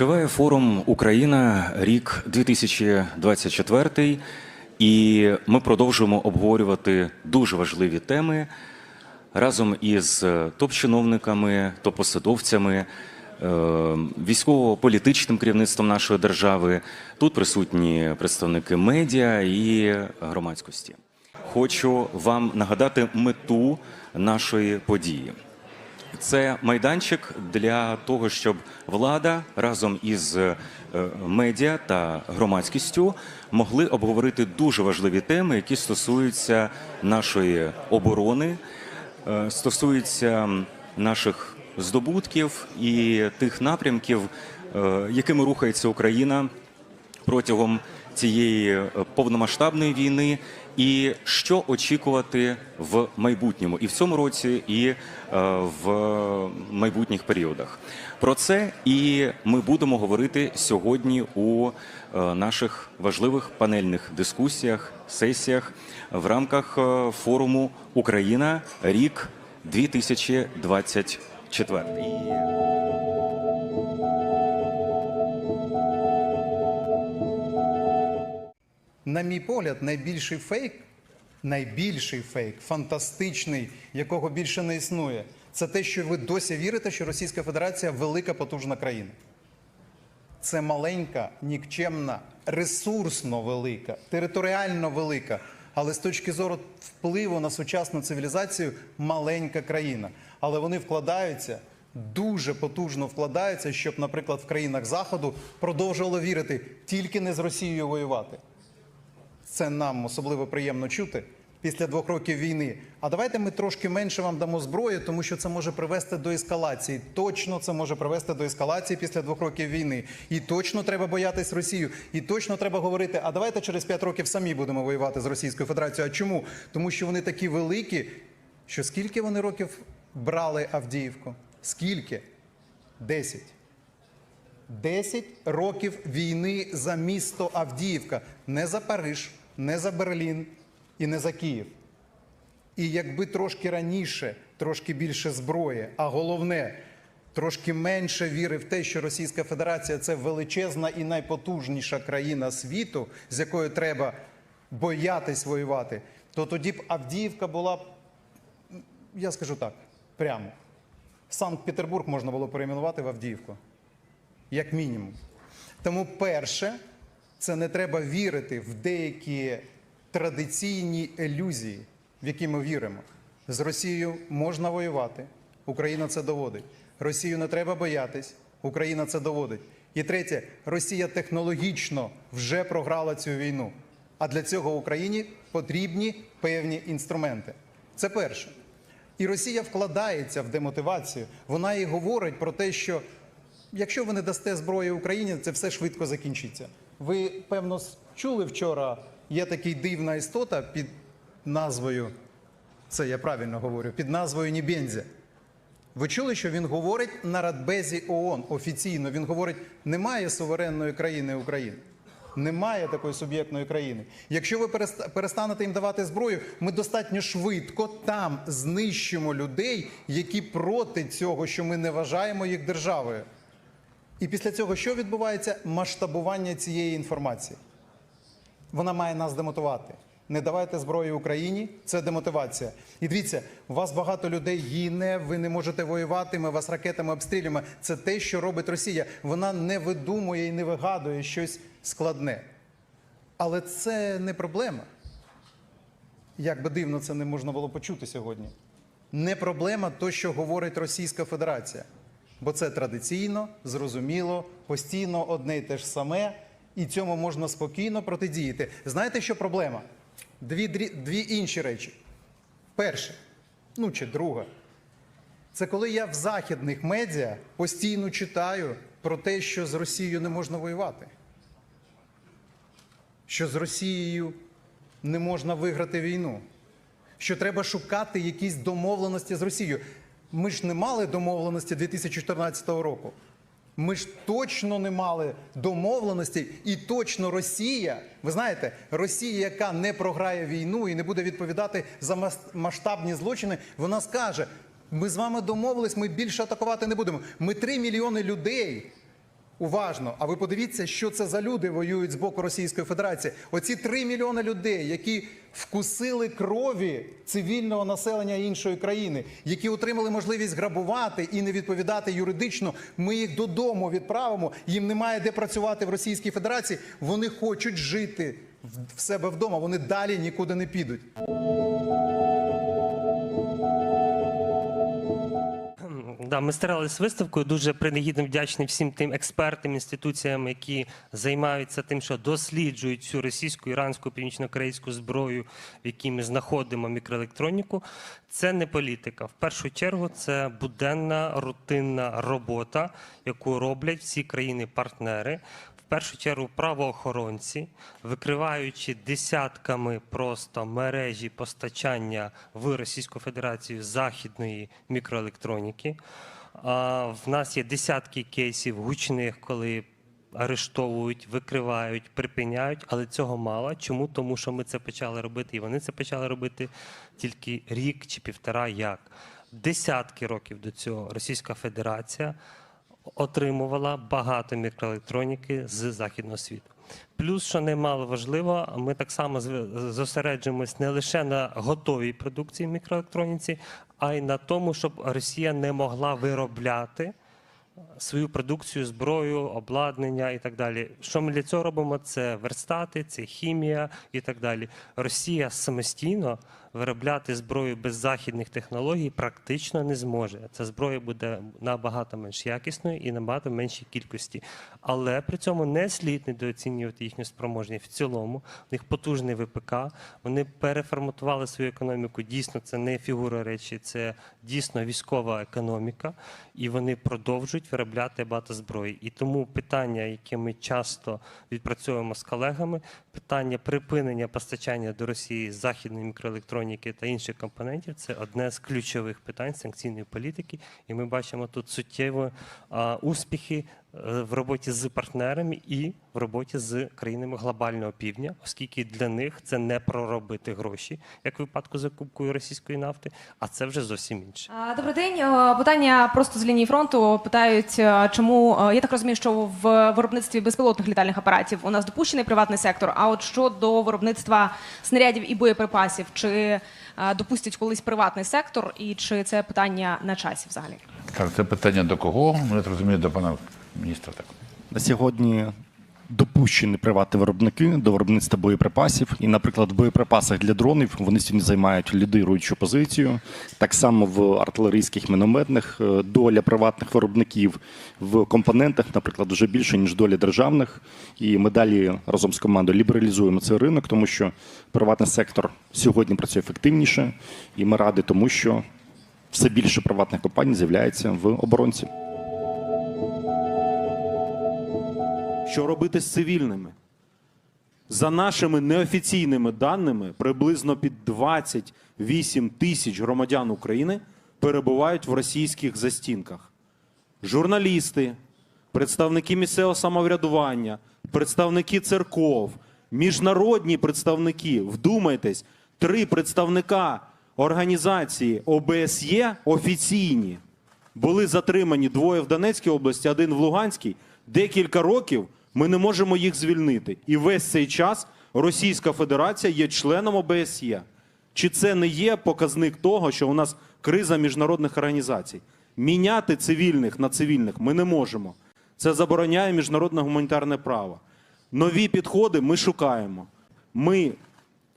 Триває форум Україна рік 2024, і ми продовжуємо обговорювати дуже важливі теми разом із топ-чиновниками, топ-посадовцями, е, військово-політичним керівництвом нашої держави. Тут присутні представники медіа і громадськості. Хочу вам нагадати мету нашої події. Це майданчик для того, щоб влада разом із е, медіа та громадськістю могли обговорити дуже важливі теми, які стосуються нашої оборони, е, стосуються наших здобутків і тих напрямків, е, якими рухається Україна протягом цієї повномасштабної війни, і що очікувати в майбутньому, і в цьому році, і е, в майбутніх періодах. Про це і ми будемо говорити сьогодні у е, наших важливих панельних дискусіях, сесіях в рамках е, форуму Україна рік 2024. На мій погляд, найбільший фейк, найбільший фейк, фантастичний, якого більше не існує, це те, що ви досі вірите, що Російська Федерація велика потужна країна. Це маленька, нікчемна, ресурсно велика, територіально велика, але з точки зору впливу на сучасну цивілізацію маленька країна. Але вони вкладаються, дуже потужно вкладаються, щоб, наприклад, в країнах Заходу продовжувало вірити тільки не з Росією воювати. Це нам особливо приємно чути після двох років війни. А давайте ми трошки менше вам дамо зброї, тому що це може привести до ескалації. Точно це може привести до ескалації після двох років війни. І точно треба боятись Росію. І точно треба говорити. А давайте через п'ять років самі будемо воювати з Російською Федерацією. А чому? Тому що вони такі великі, що скільки вони років брали Авдіївку? Скільки? Десять. 10 років війни за місто Авдіївка, не за Париж, не за Берлін і не за Київ. І якби трошки раніше, трошки більше зброї, а головне, трошки менше віри в те, що Російська Федерація це величезна і найпотужніша країна світу, з якою треба боятись воювати, то тоді б Авдіївка була, я скажу так, прямо. Санкт-Петербург можна було перейменувати в Авдіївку як мінімум. Тому, перше, це не треба вірити в деякі традиційні ілюзії, в які ми віримо. З Росією можна воювати, Україна це доводить. Росію не треба боятись, Україна це доводить. І третє, Росія технологічно вже програла цю війну. А для цього Україні потрібні певні інструменти. Це перше. І Росія вкладається в демотивацію. Вона і говорить про те, що якщо ви не дасте зброї Україні, це все швидко закінчиться. Ви, певно, чули вчора, є такий дивна істота під назвою, це я правильно говорю, під назвою Нібензя. Ви чули, що він говорить на Радбезі ООН офіційно. Він говорить, немає суверенної країни України. Немає такої суб'єктної країни. Якщо ви перестанете їм давати зброю, ми достатньо швидко там знищимо людей, які проти цього, що ми не вважаємо їх державою. І після цього що відбувається? Масштабування цієї інформації. Вона має нас демотувати. Не давайте зброю Україні, це демотивація. І дивіться, у вас багато людей гине, ви не можете воювати, ми вас ракетами обстрілюємо. Це те, що робить Росія. Вона не видумує і не вигадує щось складне. Але це не проблема. Як би дивно це не можна було почути сьогодні. Не проблема то, що говорить Російська Федерація. Бо це традиційно, зрозуміло, постійно одне й те ж саме, і цьому можна спокійно протидіяти. Знаєте, що проблема? Дві, дві інші речі. Перше, ну чи друга, це коли я в західних медіа постійно читаю про те, що з Росією не можна воювати, що з Росією не можна виграти війну, що треба шукати якісь домовленості з Росією. Ми ж не мали домовленості 2014 року. Ми ж точно не мали домовленості, і точно Росія, ви знаєте, Росія, яка не програє війну і не буде відповідати за мас- масштабні злочини, вона скаже: ми з вами домовились, ми більше атакувати не будемо. Ми 3 мільйони людей Уважно, а ви подивіться, що це за люди воюють з боку Російської Федерації. Оці 3 мільйони людей, які вкусили крові цивільного населення іншої країни, які отримали можливість грабувати і не відповідати юридично. Ми їх додому відправимо. Їм немає де працювати в Російській Федерації. Вони хочуть жити в- себе вдома. Вони далі нікуди не підуть. Да, ми старалися виставкою. Дуже принагідно вдячний всім тим експертам, інституціям, які займаються тим, що досліджують цю російську, іранську, північно-корейську зброю, в якій ми знаходимо мікроелектроніку. Це не політика. В першу чергу це буденна рутинна робота, яку роблять всі країни-партнери. Першу чергу правоохоронці, викриваючи десятками просто мережі постачання в Російську Федерацію західної мікроелектроніки. В нас є десятки кейсів гучних, коли арештовують, викривають, припиняють, але цього мало. Чому? Тому що ми це почали робити, і вони це почали робити тільки рік чи півтора як. Десятки років до цього Російська Федерація отримувала багато мікроелектроніки з західного світу. Плюс, що немало важливо, ми так само зосереджуємось не лише на готовій продукції мікроелектроніці, а й на тому, щоб Росія не могла виробляти свою продукцію, зброю, обладнання і так далі. Що ми для цього робимо? Це верстати, це хімія і так далі. Росія самостійно виробляти зброю без західних технологій практично не зможе. Ця зброя буде набагато менш якісною і набагато меншій кількості. Але при цьому не слід недооцінювати їхню спроможність в цілому. У них потужний ВПК. Вони переформатували свою економіку. Дійсно, це не фігура речі, це дійсно військова економіка, і вони продовжують виробляти багато зброї. І тому питання, яке ми часто відпрацьовуємо з колегами, питання припинення постачання до Росії західної мікроелектроніки та інших компонентів це одне з ключових питань санкційної політики. І ми бачимо тут суттєво успіхи в роботі з партнерами і в роботі з країнами глобального півдня, оскільки для них це не проробити гроші, як в випадку закупкою російської нафти, а це вже зовсім інше. Добрий день. Е, Питання просто з лінії фронту питають, е, чому е, я так розумію, що в виробництві безпілотних літальних апаратів у нас допущений приватний сектор. А от щодо виробництва снарядів і боєприпасів, чи е, допустять колись приватний сектор, і чи це питання на часі взагалі? Так, це питання до кого? Ну, Я розумію, до пана міністра. Так. На сьогодні допущені приватні виробники до виробництва боєприпасів. І, наприклад, в боєприпасах для дронів вони сьогодні займають лідируючу позицію. Так само в артилерійських мінометних е, доля приватних виробників в компонентах, наприклад, вже більше ніж доля державних. І ми далі разом з командою лібералізуємо цей ринок, тому що приватний сектор сьогодні працює ефективніше, і ми раді тому, що все більше приватних компаній з'являється в оборонці. Що робити з цивільними? За нашими неофіційними даними, приблизно під 28 тисяч громадян України перебувають в російських застінках. Журналісти, представники місцевого самоврядування, представники церков, міжнародні представники. Вдумайтесь, три представника організації ОБСЄ офіційні були затримані двоє в Донецькій області, один в Луганській. Декілька років ми не можемо їх звільнити. І весь цей час Російська Федерація є членом ОБСЄ. Чи це не є показник того, що у нас криза міжнародних організацій? Міняти цивільних на цивільних ми не можемо. Це забороняє міжнародне гуманітарне право. Нові підходи ми шукаємо. Ми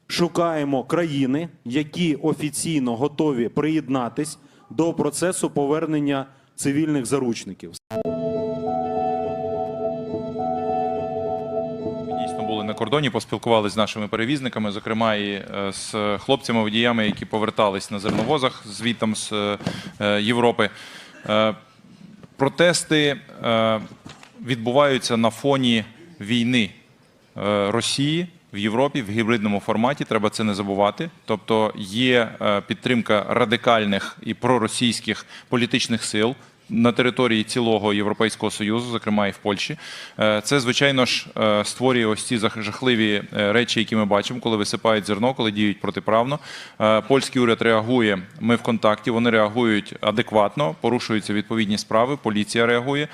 шукаємо країни, які офіційно готові приєднатись до процесу повернення цивільних заручників. На кордоні, поспілкувалися з нашими перевізниками, зокрема і е, з хлопцями-водіями, які повертались на зерновозах звітом з е, е, Європи. Протести відбуваються на фоні війни Росії в Європі в гібридному форматі. Треба це не забувати. Тобто є підтримка радикальних і проросійських політичних сил. На території цілого Європейського Союзу, зокрема і в Польщі. Е, Це, звичайно ж, е, створює ось ці жахливі е, речі, які ми бачимо, коли висипають зерно, коли діють протиправно. Польський уряд реагує. Ми в контакті. Вони реагують адекватно, порушуються відповідні справи. Поліція реагує.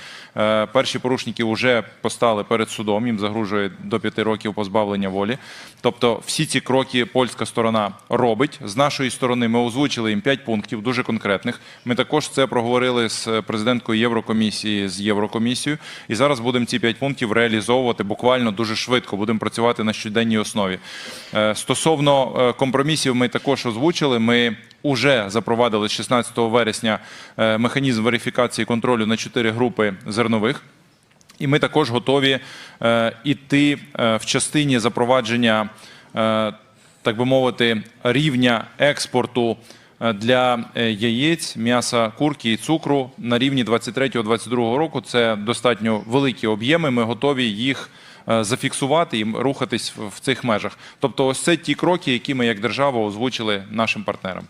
Перші порушники вже постали перед судом. Їм загрожує до п'яти років позбавлення волі. Тобто, всі ці кроки польська сторона робить. З нашої сторони ми озвучили їм п'ять пунктів, дуже конкретних. Ми також це проговорили з президенткою Єврокомісії з Єврокомісією. І зараз будемо ці п'ять пунктів реалізовувати буквально дуже швидко. Будемо працювати на щоденній основі. Е, Стосовно е, компромісів, ми також озвучили. Ми Уже запровадили з 16 вересня е, механізм верифікації контролю на чотири групи зернових. І ми також готові іти в частині запровадження, так би мовити, рівня експорту для е, яєць, м'яса курки і цукру на рівні 23-22 року. Це достатньо великі об'єми. Ми готові їх е, зафіксувати і рухатись в- цих межах. Тобто, ось це ті кроки, які ми як держава озвучили нашим партнерам.